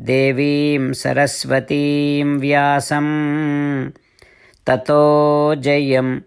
దేవీం సరస్వతీం వ్యాసం. తతో జయం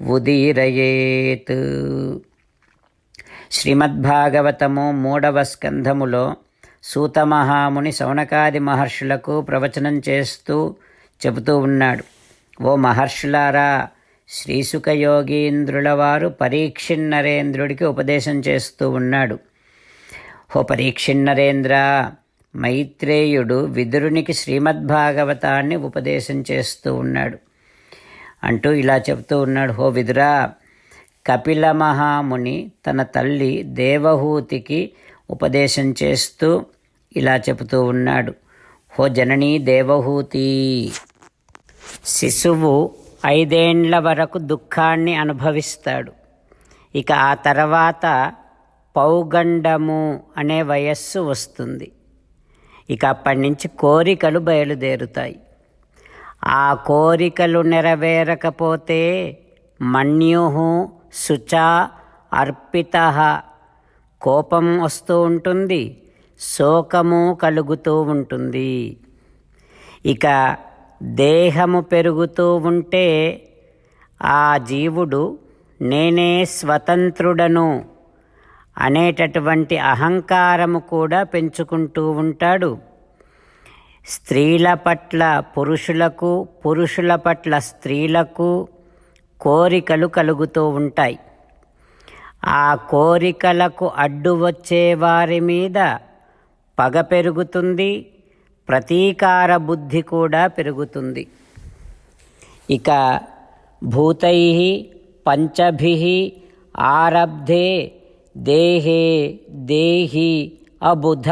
ఉదీరయేత్. శ్రీమద్భాగవతము మూడవ స్కంధములో సూతమహాముని సౌనకాది మహర్షులకు ప్రవచనం చేస్తూ చెబుతూ ఉన్నాడు. ఓ మహర్షులారా శ్రీసుక యోగీంద్రుల వారు పరీక్షిన్నరేంద్రుడికి ఉపదేశం చేస్తూ ఉన్నాడు. ఓ పరీక్షిన్నరేంద్ర మైత్రేయుడు విదురునికి శ్రీమద్భాగవతాన్ని ఉపదేశం చేస్తూ ఉన్నాడు. అంటూ ఇలా చెబుతూ ఉన్నాడు హో విదురా కపిల మహాముని తన తల్లి దేవహూతికి ఉపదేశం చేస్తూ ఇలా చెబుతూ ఉన్నాడు. హో జననీ దేవహూతి శిశువు ఐదేండ్ల వరకు దుఃఖాన్ని అనుభవిస్తాడు. ఇక ఆ తర్వాత పౌగండము అనే వయస్సు వస్తుంది. ఇక అప్పటి నుంచి కోరికలు బయలుదేరుతాయి. ఆ కోరికలు నెరవేరకపోతే మన్యు శుచ అర్పిత. కోపం వస్తూ ఉంటుంది శోకము కలుగుతూ ఉంటుంది. ఇక దేహము పెరుగుతూ ఉంటే ఆ జీవుడు నేనే స్వతంత్రుడను. అనేటటువంటి అహంకారము కూడా పెంచుకుంటూ ఉంటాడు. స్త్రీల పట్ల పురుషులకు పురుషుల పట్ల స్త్రీలకు కోరికలు కలుగుతూ ఉంటాయి. ఆ కోరికలకు అడ్డు వచ్చే వారి మీద పగ పెరుగుతుంది ప్రతీకార బుద్ధి కూడా పెరుగుతుంది. ఇక భూతై పంచభి ఆరబ్ధే దేహే దేహి అబుధ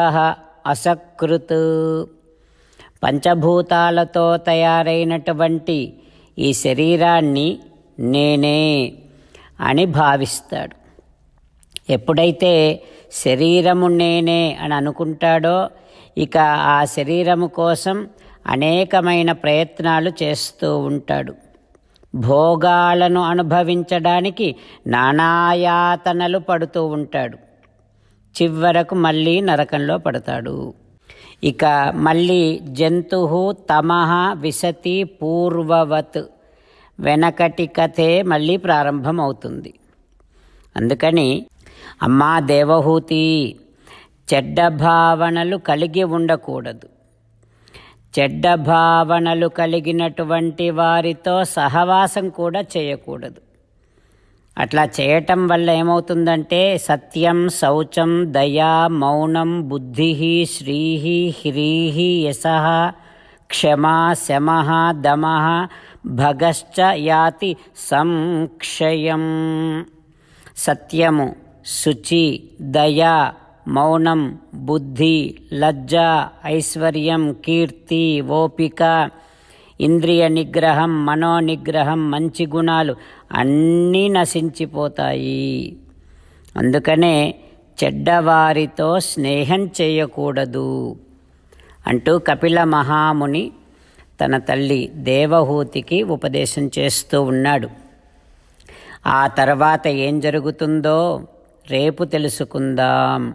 అసకృత్. పంచభూతాలతో తయారైనటువంటి ఈ శరీరాన్ని నేనే అని భావిస్తాడు. ఎప్పుడైతే శరీరము నేనే అని అనుకుంటాడో ఇక ఆ శరీరము కోసం అనేకమైన ప్రయత్నాలు చేస్తూ ఉంటాడు. భోగాలను అనుభవించడానికి నానాయాతనలు పడుతూ ఉంటాడు. చివరకు మళ్ళీ నరకంలో పడతాడు. ఇక మళ్ళీ జంతు తమహ విశతి పూర్వవత్. వెనకటి కథే మళ్ళీ ప్రారంభమవుతుంది. అందుకని అమ్మా దేవహూతి చెడ్డ భావనలు కలిగి ఉండకూడదు. చెడ్డ భావనలు కలిగినటువంటి వారితో సహవాసం కూడా చేయకూడదు. అట్లా చేయటం వల్ల ఏమవుతుందంటే సత్యం శౌచం దయా మౌనం బుద్ధి శ్రీహి హ్రీహి యశ క్షమా శమ దమ భగశ్చ యాతి సంక్షయం. సత్యము శుచి దయ మౌనం బుద్ధి లజ్జ ఐశ్వర్యం కీర్తి ఓపిక ఇంద్రియ నిగ్రహం మనో నిగ్రహం మంచి గుణాలు అన్నీ నశించిపోతాయి. అందుకనే చెడ్డవారితో స్నేహం చేయకూడదు. అంటూ కపిల మహాముని తన తల్లి దేవహూతికి ఉపదేశం చేస్తూ ఉన్నాడు. ఆ తర్వాత ఏం జరుగుతుందో రేపు తెలుసుకుందాం.